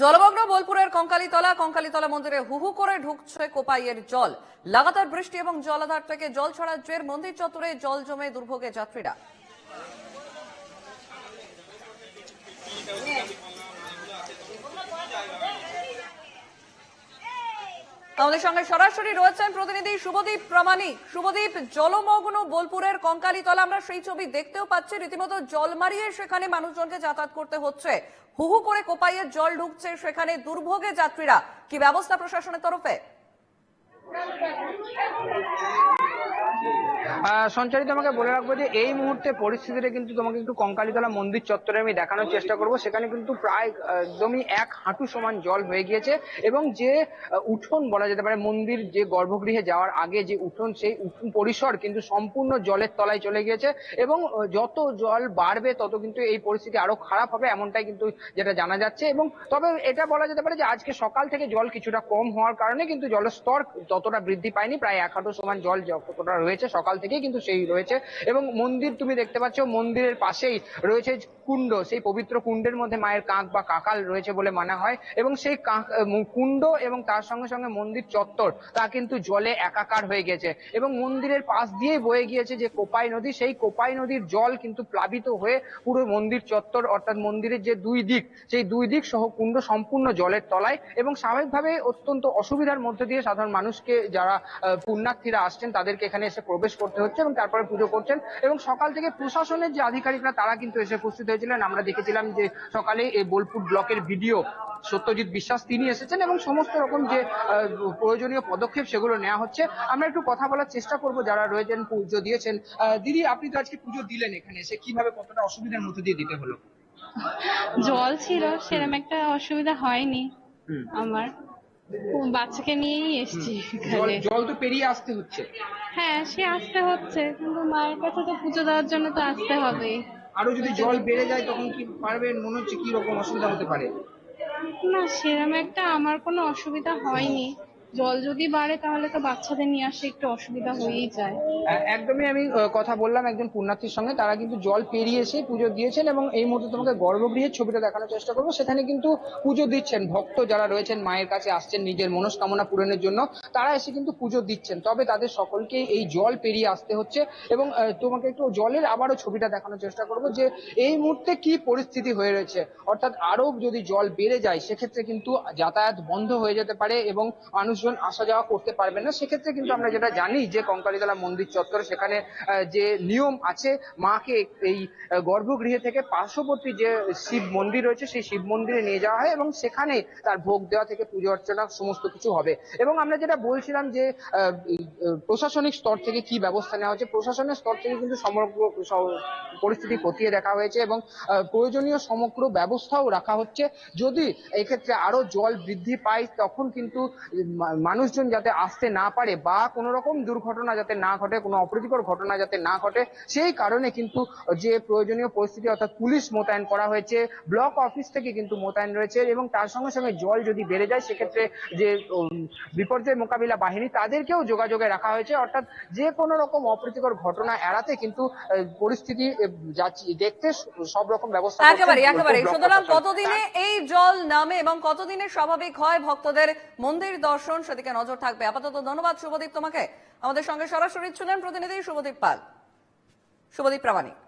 জলমগ্ন বোলপুরের কঙ্কালীতলা কঙ্কালীতলা মন্দিরে হুহু করে ঢুকছে কোপাইয়ের জল। লাগাতার বৃষ্টি এবং জলাধার থেকে জল ছড়ার জের মন্দির চত্বরে, জল জমে দুর্ভোগে যাত্রীরা। আমাদের সঙ্গে সরাসরি রয়েছেন প্রতিনিধি শুভদীপ প্রামাণিক। শুভদীপ, জলমগ্ন বোলপুরের কঙ্কালীতলা, আমরা সেই ছবি দেখতেও পাচ্ছি। রীতিমতো জল মারিয়ে সেখানে মানুষজনকে যাতায়াত করতে হচ্ছে। হুহু করে কোপাইয়ে জল ঢুকছে সেখানে দুর্ভোগে যাত্রীরা। কি ব্যবস্থা প্রশাসনের তরফে? সঞ্চারী তোমাকে বলে রাখব যে এই মুহূর্তে পরিস্থিতিটা কিন্তু তোমাকে একটু কঙ্কালীতলা মন্দির চত্বরে আমি দেখানোর চেষ্টা করব। সেখানে কিন্তু প্রায়, একদমই এক হাঁটু সমান জল হয়ে গিয়েছে এবং যে উঠোন বলা যেতে পারে, মন্দির যে গর্ভগৃহে যাওয়ার আগে যে উঠোন, সেই উঠোন পরিসর কিন্তু সম্পূর্ণ জলের তলায় চলে গিয়েছে এবং যত জল বাড়বে তত কিন্তু এই পরিস্থিতি আরও খারাপ হবে এমনটাই কিন্তু যেটা জানা যাচ্ছে এবং তবে এটা বলা যেতে পারে যে আজকে সকাল থেকে জল কিছুটা কম হওয়ার কারণে কিন্তু জলের স্তর ততটা বৃদ্ধি পায়নি। প্রায় এক হাঁটু সমান জল যতটা রয়েছে সকাল থেকেই কিন্তু সেই রয়েছে। এবং মন্দির তুমি দেখতে পাচ্ছ, মন্দিরের পাশেই রয়েছে কুণ্ড। সেই পবিত্র কুণ্ডের মধ্যে মায়ের কাঁক বা কাকাল রয়েছে বলে মানা হয়। এবং সেই কুণ্ড এবং তার সঙ্গে সঙ্গে মন্দির চত্বর, তা কিন্তু জলে একাকার হয়ে গেছে। এবং মন্দিরের পাশ দিয়েই বয়ে গিয়েছে যে কোপাই নদী, সেই কোপাই নদীর জল কিন্তু প্লাবিত হয়ে পুরো মন্দির চত্বর, অর্থাৎ মন্দিরের যে দুই দিক, সেই দুই দিক সহ কুণ্ড সম্পূর্ণ জলের তলায়। এবং স্বাভাবিকভাবে অত্যন্ত অসুবিধার মধ্যে দিয়ে সাধারণ মানুষকে যারা পুণ্যার্থীরা আসছেন, তাদেরকে এখানে এসে প্রবেশ করতে হচ্ছে এবং তারপরে পুজো করছেন এবং সকাল থেকে প্রশাসনের যে আধিকারিকরা তারা কিন্তু এসে উপস্থিত হয়েছিলেন। আমরা দেখেছিলাম যে সকালে এই বোলপুর ব্লকের ভিডিও সত্যজিৎ বিশ্বাস তিনি এসেছেন এবং সমস্ত রকম যে প্রয়োজনীয় পদক্ষেপ সেগুলো নেওয়া হচ্ছে। আমরা একটু কথা বলার চেষ্টা করব যারা রয়েছেন পুজো দিয়েছেন। দিদি আপনি তো আজকে পুজো দিলেন এখানে এসে কীভাবে কতটা অসুবিধার মধ্যে দিয়ে দিতে হলো? জল ছিল সেরকম একটা অসুবিধা হয়নি আমার। বাচ্চাকে নিয়েই এসছি জল এখানে। জল তো পেরিয়ে আসতে হচ্ছে। হ্যাঁ সে আসতে হচ্ছে কিন্তু মায়ের কাছে তো পুজো দেওয়ার জন্য তো আসতে হবে। আরও যদি জল বেড়ে যায় তখন কি পারবে মনে হচ্ছে কি রকম অসুবিধা হতে পারে? না সেরকম একটা আমার কোনো অসুবিধা হয়নি। জল যদি বাড়ে, তাহলে তো বাচ্চাদের নিয়ে আসতে একটু অসুবিধা হয়েই যায়। একদমই আমি কথা বললাম একজন পুণ্যার্থীর সঙ্গে। তারা কিন্তু জল পেরিয়ে এসে পুজো দিয়েছেন এবং এই মুহূর্তে তোমাকে গর্ভগৃহের ছবিটা দেখানোর চেষ্টা করব। সেখানে কিন্তু পুজো দিচ্ছেন ভক্ত যারা রয়েছেন, মায়ের কাছে আসছেন নিজের মনস্কামনা পূরণের জন্য, তারা এসে কিন্তু পুজো দিচ্ছেন। তবে তাদের সকলকে এই জল পেরিয়ে আসতে হচ্ছে এবং তোমাকে একটু জলের আবারও ছবিটা দেখানোর চেষ্টা করব যে এই মুহূর্তে কি পরিস্থিতি হয়ে রয়েছে। অর্থাৎ আরও যদি জল বেড়ে যায়, সেক্ষেত্রে কিন্তু যাতায়াত বন্ধ হয়ে যেতে পারে এবং মানুষজন আসা যাওয়া করতে পারবে না। সেক্ষেত্রে কিন্তু আমরা যেটা জানি যে কঙ্কালীতলা মন্দির চত্বরে সেখানে যে নিয়ম আছে, মাকে এই গর্ভগৃহে থেকে পার্শ্ববর্তী যে শিব মন্দির রয়েছে, সেই শিব মন্দিরে নিয়ে যাওয়া হয় এবং সেখানে তার ভোগ দেওয়া থেকে পুজো অর্চনা সমস্ত কিছু হবে। এবং আমরা যেটা বলছিলাম যে প্রশাসনিক স্তর থেকে কি ব্যবস্থা নেওয়া হচ্ছে, প্রশাসনের স্তর থেকে কিন্তু সমগ্র পরিস্থিতি খতিয়ে দেখা হয়েছে এবং প্রয়োজনীয় সমগ্র ব্যবস্থাও রাখা হচ্ছে। যদি এক্ষেত্রে আরও জল বৃদ্ধি পায়, তখন কিন্তু মানুষজন যাতে আসতে না পারে বা কোনো রকম দুর্ঘটনা যাতে না ঘটে কোনো অপ্রীতিকর ঘটনা যাতে না ঘটে সেই কারণে কিন্তু যে প্রয়োজনীয় পরিস্থিতি অর্থাৎ পুলিশ মোতায়েন করা হয়েছে ব্লক অফিস থেকে কিন্তু মোতায়েন রয়েছে এবং তার সঙ্গে সঙ্গে জল যদি বেড়ে যায় সেক্ষেত্রে যে বিপর্যয় মোকাবিলা বাহিনী তাদেরকেও যোগাযোগে রাখা হয়েছে। অর্থাৎ যে কোনো রকম অপ্রীতিকর ঘটনা এড়াতে কিন্তু পরিস্থিতি দেখতে সব রকম ব্যবস্থা একেবারে একেবারে। সুতরাং কতদিনে এই জল নামে এবং কতদিনে স্বাভাবিক হয় ভক্তদের মন্দির দর্শন? সেদিকে নজর থাকবে। আপাতত ধন্যবাদ, শুভদীপ তোমাকে। আমাদের সঙ্গে সরাসরি ছিলেন প্রতিনিধি শুভদীপ পাল। শুভদীপ প্রামাণিক।